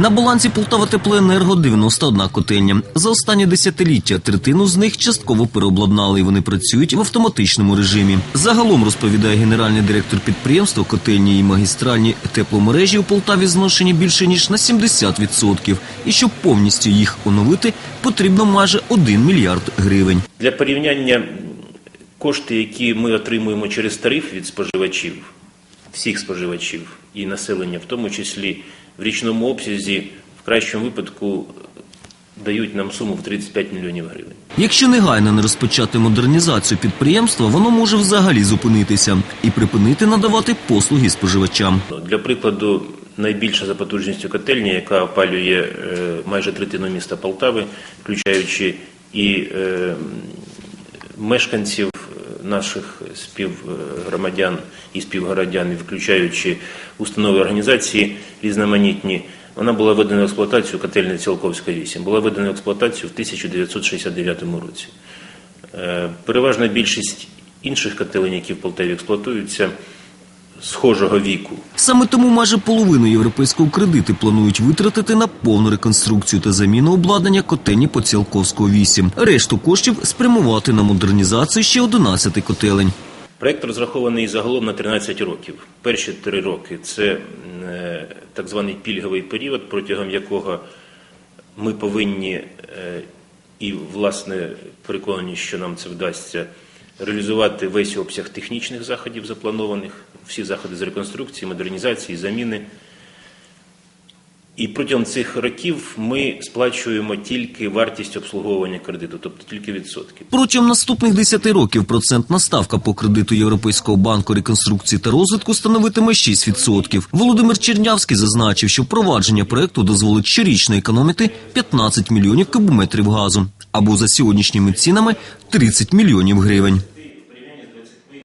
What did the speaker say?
На балансі Полтава Теплоенерго 91 котельня. За останні десятиліття третину з них частково переобладнали і вони працюють в автоматичному режимі. Загалом розповідає генеральний директор підприємства, котельні і магістральні тепломережі у Полтаві зношені більше ніж на 70%. І щоб повністю їх оновити, потрібно майже 1 мільярд гривень. Для порівняння кошти, які ми отримуємо через тариф від споживачів, всіх споживачів і населення, в тому числі в річному обсязі, в кращому випадку дають нам суму в 35 мільйонів гривень. Якщо негайно не розпочати модернізацію підприємства, воно може взагалі зупинитися і припинити надавати послуги споживачам. Для прикладу, найбільша за потужністю котельня, яка опалює е, майже третину міста Полтави, включаючи і е, мешканців е, наших співгромадян і співгородян, включаючи установи організації різноманітні, вона була введена в експлуатацію котельня Цілковська 8, була введена в експлуатацію в 1969 році. Е, Переважна більшість інших котелень, які в Полтаві експлуатуються, схожого віку. Саме тому майже половину європейського кредиту планують витратити на повну реконструкцію та заміну обладнання котельні по Цілковського 8. Решту коштів спрямувати на модернізацію ще 11 котелень. Проект розрахований загалом на 13 років. Перші три роки це е, так званий пільговий період, протягом якого ми повинні е, і, власне, переконані, що нам це вдасться, реалізувати весь обсяг технічних заходів запланованих, всі заходи з реконструкції, модернізації, заміни. І протягом цих років ми сплачуємо тільки вартість обслуговування кредиту, тобто тільки відсотки. Протягом наступних 10 років процентна ставка по кредиту Європейського банку реконструкції та розвитку становитиме 6%. Володимир Чернявський зазначив, що впровадження проекту дозволить щорічно економити 15 мільйонів кубометрів газу або за сьогоднішніми цінами 30 мільйонів гривень.